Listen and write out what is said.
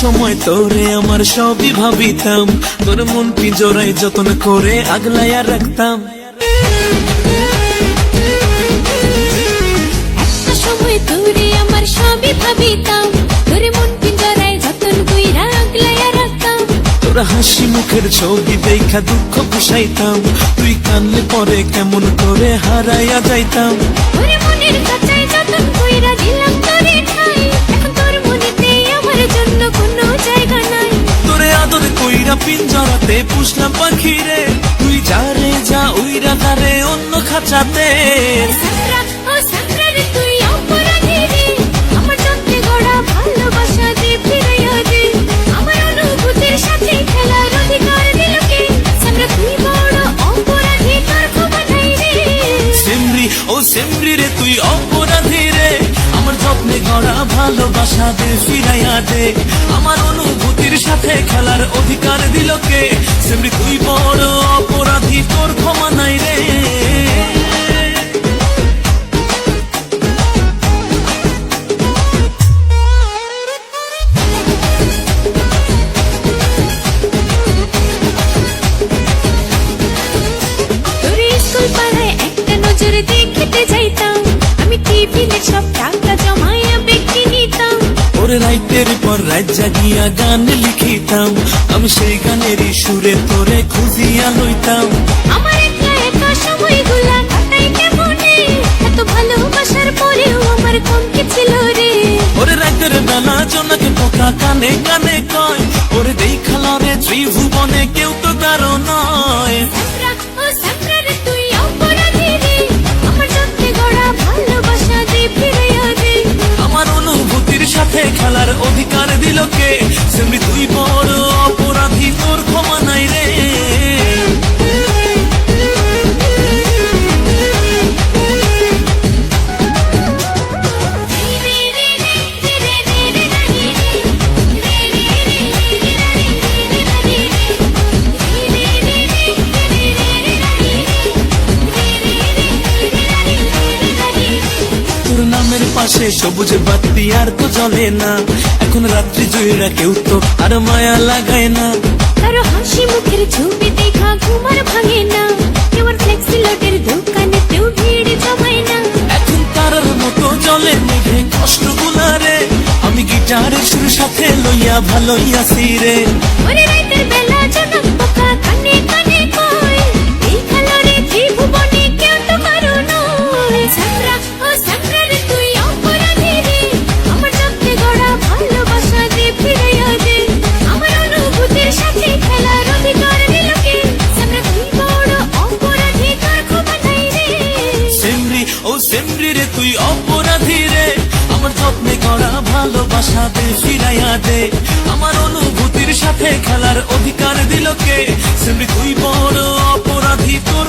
সময় তোরে আমার সবই ভাবিতাম। তোর মন পিঞ্জরায় যতন করে আগলাইয়া রাখতাম। একটা সময় তোরে আমার সবই ভাবিতাম। তোরে মন পিঞ্জরায় যতন কইরা আগলাইয়া রাখতাম। তোর হাসি মুখের ছবি দেখা দুঃখ পুষাইতাম। তুই কানলে পরে কেমন করে হারাইয়া যাইতাম। তোরে মনের পিঞ্জরাতে পুষলাম পাখিরে। তুই যা রে যা উইরা তারে অন্য খাঁচাতে। ও সাকরা রে তুই অপরাধী রে আমার যত্নে গড়া ভালোবাসা দে ফিরাইয়া দে আমার রে। সিমরি সিমরি রে রে অনুভূতির সাথে খেলার অধিকার দিল কে? রাইতের পর রাত জাগিয়া গান লিখিতাম। আমি সেই গানের সুরে তোরে খুঁজিয়া লইতাম। আমার একলা একা সময়গুলা কাটাই কেমনে? এত ভালোবাসার পরেও আমার কম ছিল রে? ওরে রাতের বেলা জোনাকে পোকা কানে কানে কয় ওরে দেখাল রে ত্রিভুবনে কেউ তো কারও নয়। অধিকার দিল কে? সেমনি তুই বড় পাশে সবুজ বাতি আর তো জ্বলে না। এখন রাত্রি জুইরা কেউ তো আর মায়া লাগায় না। কারও হাসি মুখের ছবি দেখা ঘুমার ভাঙে না। কেউ ফ্লেক্সি লোডের দোকানে ভিড় জমায় না। এখন তারার মতো জলে মেঘে কষ্ট গুলারে আমি গিটারের সুর সাথে লইয়া ভালোই আছি রে। ওরে রাতের বেলা জনক তুই অপরাধী রে। আমার যত্নে করা ভালোবাসা দে, ফিরাইয়া দে। আমার অনুভূতির সাথে খেলার অধিকার দিল কে? তুই বড় অপরাধী তোর